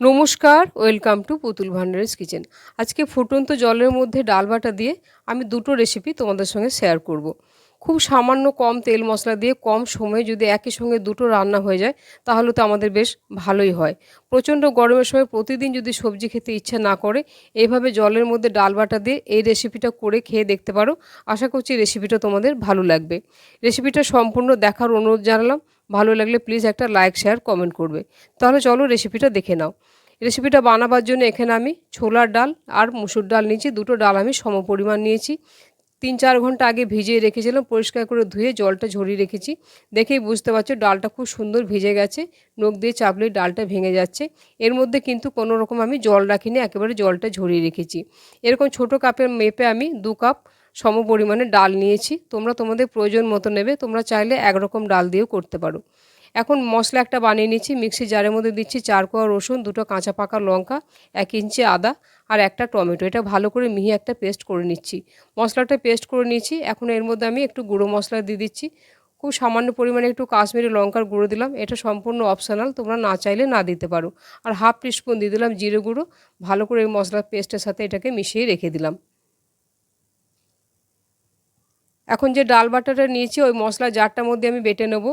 নমস্কার, welcome to পুতুল ভান্ডারের কিচেন আজকে ফুটন্ত জলের মধ্যে ডাল বাটা দিয়ে আমি দুটো রেসিপি তোমাদের সঙ্গে শেয়ার করব। খুব সামান্য কম তেল মশলা দিয়ে কম সময়ে যদি একই সঙ্গে দুটো রান্না হয়ে যায়, তাহলে তো আমাদের বেশ ভালোই হয়। প্রচণ্ড গরমের সময় প্রতিদিন যদি সবজি খেতে ইচ্ছা না করে এইভাবে জলের মধ্যে ডাল বাটা দিয়ে এই রেসিপিটা করে খেয়ে দেখতে পারো। আশা করছি রেসিপিটা তোমাদের ভালো লাগবে। রেসিপিটা সম্পূর্ণ দেখার অনুরোধ জানালাম। ভালো লাগলে প্লিজ একটা লাইক, শেয়ার, কমেন্ট করবে। তাহলে চলো রেসিপিটা দেখে নাও। রেসিপিটা বানাবার জন্য এখানে আমি ছোলার ডাল আর মুসুর ডাল নিয়েছি। দুটো ডাল আমি সম পরিমাণ নিয়েছি। তিন চার ঘণ্টা আগে ভিজিয়ে রেখেছিলাম, পরিষ্কার করে ধুয়ে জলটা ঝরিয়ে রেখেছি। দেখেই বুঝতে পারছ, ডালটা খুব সুন্দর ভিজে গেছে, নখ দিয়ে চাপলে ডালটা ভেঙে যাচ্ছে। এর মধ্যে কিন্তু কোনো রকম আমি জল রাখিনি, একেবারে জলটা ঝরিয়ে রেখেছি। এরকম ছোট কাপের মেপে আমি দু কাপ সম পরিমাণে ডাল নিয়েছি। তোমরা তোমাদের প্রয়োজন মতো নেবে, তোমরা চাইলে একরকম ডাল দিয়েও করতে পারো। এখন মশলা একটা বানিয়ে নিচ্ছি, মিক্সি জারের মধ্যে দিচ্ছি চার কোয়া রসুন, দুটো কাঁচা পাকা লঙ্কা, এক ইঞ্চি আদা আর একটা টমেটো। এটা ভালো করে মিহি একটা পেস্ট করে নিচ্ছি। মশলাটা পেস্ট করে নিচ্ছি। এখন এর মধ্যে আমি একটু গুঁড়ো মশলা দিয়ে দিচ্ছি। খুব সামান্য পরিমাণে একটু কাশ্মীরি লঙ্কার গুঁড়ো দিলাম। এটা সম্পূর্ণ অপশনাল তোমরা না চাইলে না দিতে পারো। আর হাফ টিস্পুন দিয়ে দিলাম জিরে গুঁড়ো। ভালো করে এই মশলার পেস্টের সাথে এটাকে মিশিয়ে রেখে দিলাম। এখন যে ডাল বাটাটা নিয়েছি, ওই মশলা জারটার মধ্যে আমি বেটে নেব।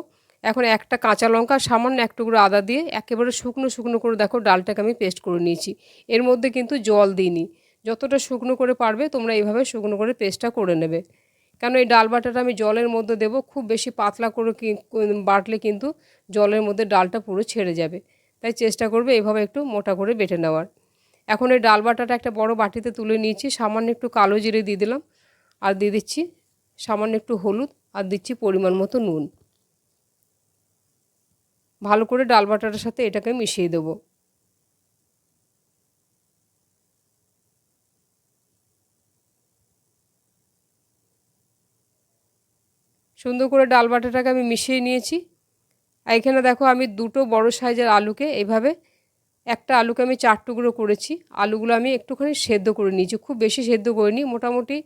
এখন একটা কাঁচা লঙ্কা, সামান্য এক টুকরো আদা দিয়ে একেবারে শুকনো শুকনো করে দেখো ডালটাকে আমি পেস্ট করে নিয়েছি। এর মধ্যে কিন্তু জল দিইনি। যতটা শুকনো করে পারবে তোমরা এইভাবে শুকনো করে পেস্টটা করে নেবে। কেন এই ডাল বাটাটা আমি জলের মধ্যে দেবো, খুব বেশি পাতলা করে বাটলে কিন্তু জলের মধ্যে ডালটা পুরো ছেড়ে যাবে। তাই চেষ্টা করবে এইভাবে একটু মোটা করে বেটে নেওয়ার। এখন এই ডাল বাটাটা একটা বড় বাটিতে তুলে নিয়েছি, সামান্য একটু কালো জিরে দিয়ে দিলাম। আর দিয়ে দিচ্ছি সামান্য একটু হলুদ আর দিচ্ছি পরিমাণ মতো নুন। ভালো করে ডাল বাটাটার সাথে এটাকে মিশিয়ে দেবো। সুন্দর করে ডাল বাটাটাকে আমি মিশিয়ে নিয়েছি। আর এখানে দেখো আমি দুটো বড় সাইজের আলুকে এইভাবে একটা আলুকে আমি চার টুকরো করেছি। আলুগুলো আমি একটুখানি সেদ্ধ করে নিয়েছি, খুব বেশি সেদ্ধ করিনি, মোটামুটি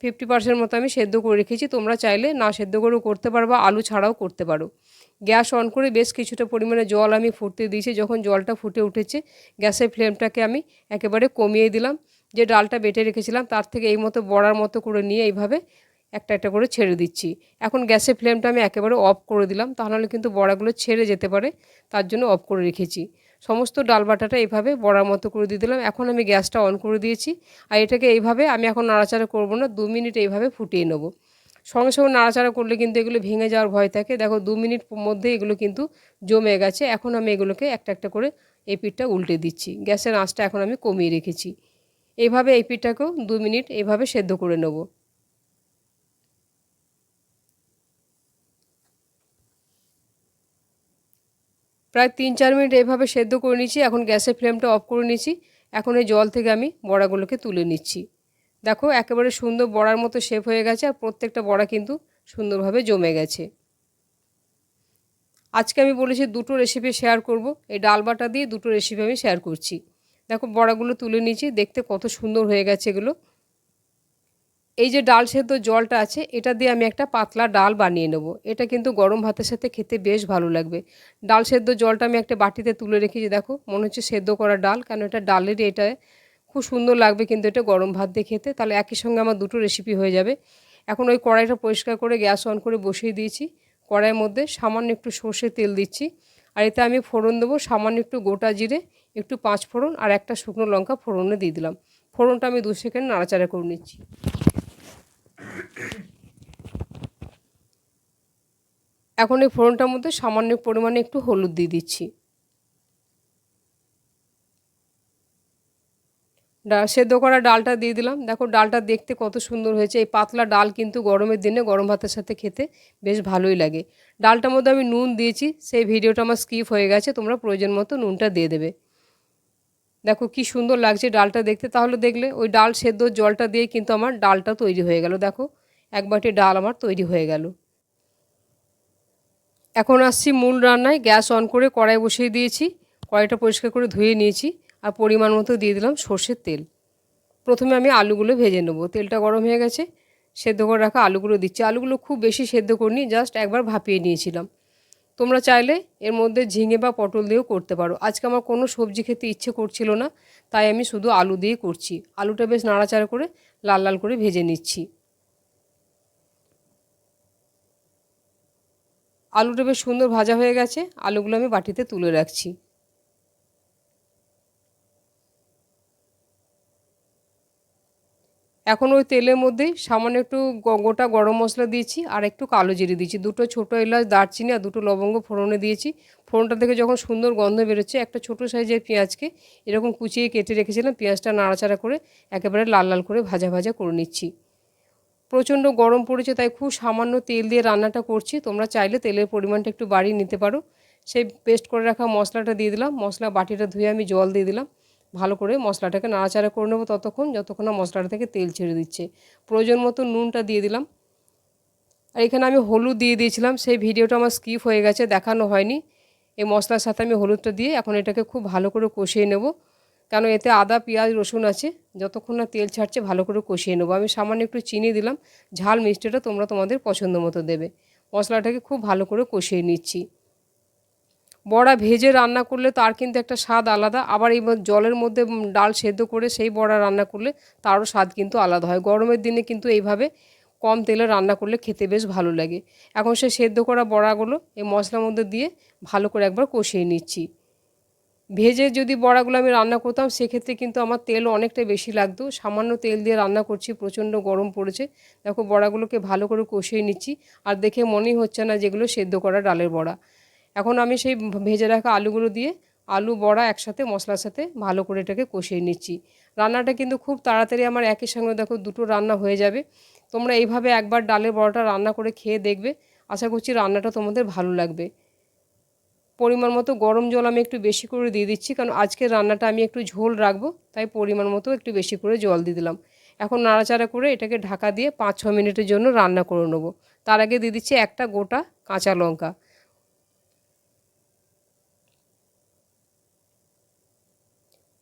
ফিফটি পার্সেন্ট মতো আমি সেদ্ধ করে রেখেছি। তোমরা চাইলে না সেদ্ধ করেও করতে পারো বা আলু ছাড়াও করতে পারো। গ্যাস অন করে বেশ কিছুটা পরিমাণে জল আমি ফুটতে দিয়েছি। যখন জলটা ফুটে উঠেছে, গ্যাসের ফ্লেমটাকে আমি একেবারে কমিয়ে দিলাম। যে ডালটা বেটে রেখেছিলাম, তার থেকে এই মতো বড়ার মতো করে নিয়ে এইভাবে একটা একটা করে ছেড়ে দিচ্ছি। এখন গ্যাসের ফ্লেমটা আমি একেবারে অফ করে দিলাম। তাহলে কিন্তু বড়াগুলো ছেড়ে যেতে পারে। তার জন্য অফ করে রেখেছি। সমস্ত ডাল বাটাটা এইভাবে বড়ার মতো করে দিয়ে দিলাম। এখন আমি গ্যাসটা অন করে দিয়েছি। আর এটাকে এইভাবে আমি এখন নাড়াচাড়া করব না, দু মিনিট এইভাবে ফুটিয়ে নেব। সঙ্গে সঙ্গে নাড়াচাড়া করলে কিন্তু এগুলো ভেঙে যাওয়ার ভয় থাকে। দেখো, দু মিনিট মধ্যে এগুলো কিন্তু জমে গেছে। এখন আমি এগুলোকে একটা একটা করে এই পিঠটা উল্টে দিচ্ছি। গ্যাসের আঁচটা এখন আমি কমিয়ে রেখেছি। এইভাবে এই পিঠটাকেও দু মিনিট এইভাবে সেদ্ধ করে নেব। প্রায় তিন চার মিনিট এভাবে সেদ্ধ করে নিচ্ছি এখন গ্যাসের ফ্লেমটা অফ করে নিচ্ছি এখন এই জল থেকে আমি বড়াগুলোকে তুলে নিচ্ছি। দেখো, একেবারে সুন্দর বড়ার মতো শেপ হয়ে গেছে আর প্রত্যেকটা বড়া কিন্তু সুন্দরভাবে জমে গেছে। আজকে আমি বলেছি দুটো রেসিপি শেয়ার করব। এই ডাল বাটা দিয়ে দুটো রেসিপি আমি শেয়ার করছি। দেখো, বড়াগুলো তুলে নিয়েছি, দেখতে কত সুন্দর হয়ে গেছে এগুলো। এই যে ডাল সেদ্ধ জলটা আছে, এটা দিয়ে আমি একটা পাতলা ডাল বানিয়ে নেব। এটা কিন্তু গরম ভাতের সাথে খেতে বেশ ভালো লাগবে। ডাল সেদ্ধ জলটা আমি একটা বাটিতে তুলে রেখেছি দেখো, মনে হচ্ছে সেদ্ধ করা ডাল, কারণ এটা ডালেরই এটা খুব সুন্দর লাগবে কিন্তু এটা গরম ভাত দিয়ে খেতে। তাহলে একই সঙ্গে আমার দুটো রেসিপি হয়ে যাবে। এখন ওই কড়াইটা পরিষ্কার করে গ্যাস অন করে বসিয়ে দিয়েছি। কড়াইয়ের মধ্যে সামান্য একটু সর্ষে তেল দিচ্ছি। আর এতে আমি ফোড়ন দেবো সামান্য একটু গোটা জিরে, একটু পাঁচ ফোড়ন আর একটা শুকনো লঙ্কা ফোড়নে দিয়ে দিলাম। ফোড়নটা আমি দু সেকেন্ড নাড়াচাড়া করে নিচ্ছি। এখন এই ফোড়নটার মধ্যে সামান্য পরিমাণে একটু হলুদ দিয়ে দিচ্ছি। ডাল সেদ্ধ করা ডালটা দিয়ে দিলাম। দেখো ডালটা দেখতে কত সুন্দর হয়েছে। এই পাতলা ডাল কিন্তু গরমের দিনে গরম ভাতের সাথে খেতে বেশ ভালোই লাগে। ডালটার মধ্যে আমি নুন দিয়েছি। সেই ভিডিওটা আমার স্কিপ হয়ে গেছে। তোমরা প্রয়োজন মতো নুনটা দিয়ে দেবে। দেখো কি সুন্দর লাগছে ডালটা দেখতে। তাহলে দেখলে ওই ডাল সেদ্ধ জলটা দিয়ে কিন্তু আমার ডালটা তৈরি হয়ে গেল। দেখো, এক বাটি ডাল আমার তৈরি হয়ে গেল। এখন আসছি মূল রান্নায়। গ্যাস অন করে কড়াই বসিয়ে দিয়েছি। কড়াইটা পরিষ্কার করে ধুয়ে নিয়েছি আর পরিমাণ মতো দিয়ে দিলাম সর্ষের তেল। প্রথমে আমি আলুগুলো ভেজে নেব। তেলটা গরম হয়ে গেছে। সেদ্ধ করে রাখা আলুগুলো দিচ্ছি। আলুগুলো খুব বেশি সেদ্ধ করিনি, জাস্ট একবার ভাপিয়ে নিয়েছিলাম। তোমরা চাইলে এর মধ্যে ঝিঙে বা পটল দিয়েও করতে পারো। আজকে আমার কোনো সবজি খেতে ইচ্ছে করছিল না, তাই আমি শুধু আলু দিয়ে করছি। আলুটা বেশ নাড়াচাড়া করে লাল লাল করে ভেজে নিচ্ছি। আলুটা বেশ সুন্দর ভাজা হয়ে গেছে। আলুগুলো আমি বাটিতে তুলে রাখছি। এখন ওই তেলের মধ্যেই সামান্য একটু গোটা গরম মশলা দিয়েছি আর একটু কালো জিরে দিয়েছি। দুটো ছোটো এলাচ দারচিনি আর দুটো লবঙ্গ ফোড়নে দিয়েছি। ফোড়নটা থেকে যখন সুন্দর গন্ধ বেরোচ্ছে, একটা ছোটো সাইজের পেঁয়াজকে এরকম কুচিয়ে কেটে রেখেছিলাম, পেঁয়াজটা নাড়াচাড়া করে একেবারে লাল লাল করে ভাজা ভাজা করে নিচ্ছি। প্রচণ্ড গরম পড়েছে, তাই খুব সামান্য তেল দিয়ে রান্নাটা করছি। তোমরা চাইলে তেলের পরিমাণটা একটু বাড়িয়ে নিতে পারো। সেই পেস্ট করে রাখা মশলাটা দিয়ে দিলাম। মশলা বাটিটা ধুয়ে আমি জল দিয়ে দিলাম। ভালো করে মশলাটাকে নাড়াচাড়া করে নেব ততক্ষণ, যতক্ষণ না মশলাটা থেকে তেল ছেড়ে দিচ্ছে। প্রয়োজন মতো নুনটা দিয়ে দিলাম। আর এখানে আমি হলুদ দিয়ে দিয়েছিলাম। সেই ভিডিওটা আমার স্কিপ হয়ে গেছে, দেখানো হয়নি। এই মশলার সাথে আমি হলুদটা দিয়ে এখন এটাকে খুব ভালো করে কষিয়ে নেব। কেন এতে আদা, পেঁয়াজ, রসুন আছে। যতক্ষণ না তেল ছাড়ছে, ভালো করে কষিয়ে নেব। আমি সামান্য একটু চিনি দিলাম। ঝাল মিষ্টিটা তোমরা তোমাদের পছন্দ মতো দেবে। মশলাটাকে খুব ভালো করে কষিয়ে নিচ্ছি। বড়া ভেজে রান্না করলে তার কিন্তু একটা স্বাদ আলাদা। আবার এই জলের মধ্যে ডাল সেদ্ধ করে সেই বড়া রান্না করলে তারও স্বাদ কিন্তু আলাদা হয়। গরমের দিনে কিন্তু এইভাবে কম তেলে রান্না করলে খেতে বেশ ভালো লাগে। এখন সে সেদ্ধ করা বড়াগুলো এই মশলার মধ্যে দিয়ে ভালো করে একবার কষিয়ে নিচ্ছি। ভেজে যদি বড়াগুলো আমি রান্না করতাম, সেক্ষেত্রে কিন্তু আমার তেল অনেকটা বেশি লাগতো। সামান্য তেল দিয়ে রান্না করছি, প্রচণ্ড গরম পড়েছে। দেখো, বড়াগুলোকে ভালো করে কষিয়ে নিচ্ছি। আর দেখে মনেই হচ্ছে না যেগুলো সেদ্ধ করা ডালের বড়া। এখন আমি সেই ভেজে রাখা আলুগুলো দিয়ে আলু, বড়া একসাথে, মশলার সাথে ভালো করে এটাকে কষিয়ে নিচ্ছি। রান্নাটা কিন্তু খুব তাড়াতাড়ি আমার একই সঙ্গে দেখো দুটো রান্না হয়ে যাবে। তোমরা এইভাবে একবার ডালের বড়াটা রান্না করে খেয়ে দেখবে। আশা করছি রান্নাটা তোমাদের ভালো লাগবে। পরিমাণ মতো গরম জল আমি একটু বেশি করে দিয়ে দিচ্ছি, কারণ আজকের রান্নাটা আমি একটু ঝোল রাখব, তাই পরিমাণ মতো একটু বেশি করে জল দিয়ে দিলাম। এখন নাড়াচাড়া করে এটাকে ঢাকা দিয়ে পাঁচ ছ মিনিটের জন্য রান্না করে নেব। তার আগে দিয়ে দিচ্ছি একটা গোটা কাঁচা লঙ্কা।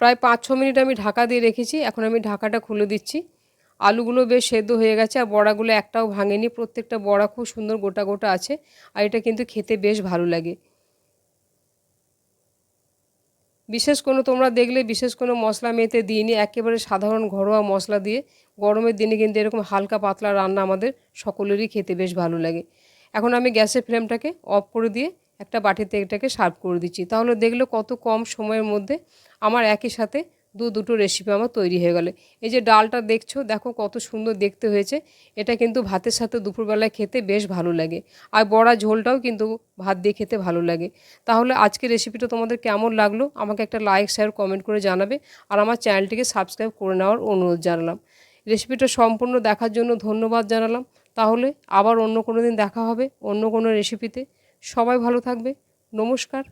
প্রায় পাঁচ ছ মিনিট আমি ঢাকা দিয়ে রেখেছি, এখন আমি ঢাকাটা খুলে দিচ্ছি। আলুগুলো বেশ সেদ্ধ হয়ে গেছে, আর বড়াগুলো একটাও ভাঙেনি, প্রত্যেকটা বড়া খুব সুন্দর গোটা গোটা আছে, আর এটা কিন্তু খেতে বেশ ভালো লাগে। বিশেষ কোনো তোমরা দেখলে বিশেষ কোনো মশলা মেতে দিইনি, একেবারে সাধারণ ঘরোয়া মশলা দিয়ে। গরমের দিনে কিন্তু এরকম হালকা পাতলা রান্না আমাদের সকলেরই খেতে বেশ ভালো লাগে। এখন আমি গ্যাসের ফ্লেমটাকে অফ করে দিয়ে একটা বাটিতে এটাকে সার্ভ করে দিচ্ছি। তাহলে দেখলে কত কম সময়ের মধ্যে আমার একই সাথে দু দুটো রেসিপি আমার তৈরি হয়ে গেলে। এই যে ডালটা দেখছ, দেখো কত সুন্দর দেখতে হয়েছে। এটা কিন্তু ভাতের সাথে দুপুরবেলায় খেতে বেশ ভালো লাগে। আর বড়া ঝোলটাও কিন্তু ভাত দিয়ে খেতে ভালো লাগে। তাহলে আজকে রেসিপিটা তোমাদের কেমন লাগল? আমাকে একটা লাইক শেয়ার কমেন্ট করে জানাবে। আর আমার চ্যানেলটিকে সাবস্ক্রাইব করে নেওয়ার অনুরোধ জানালাম। রেসিপিটা সম্পূর্ণ দেখার জন্য ধন্যবাদ জানালাম। তাহলে আবার অন্য কোনো দিন দেখা হবে অন্য কোনো রেসিপিতে সবাই ভালো থাকবে। নমস্কার।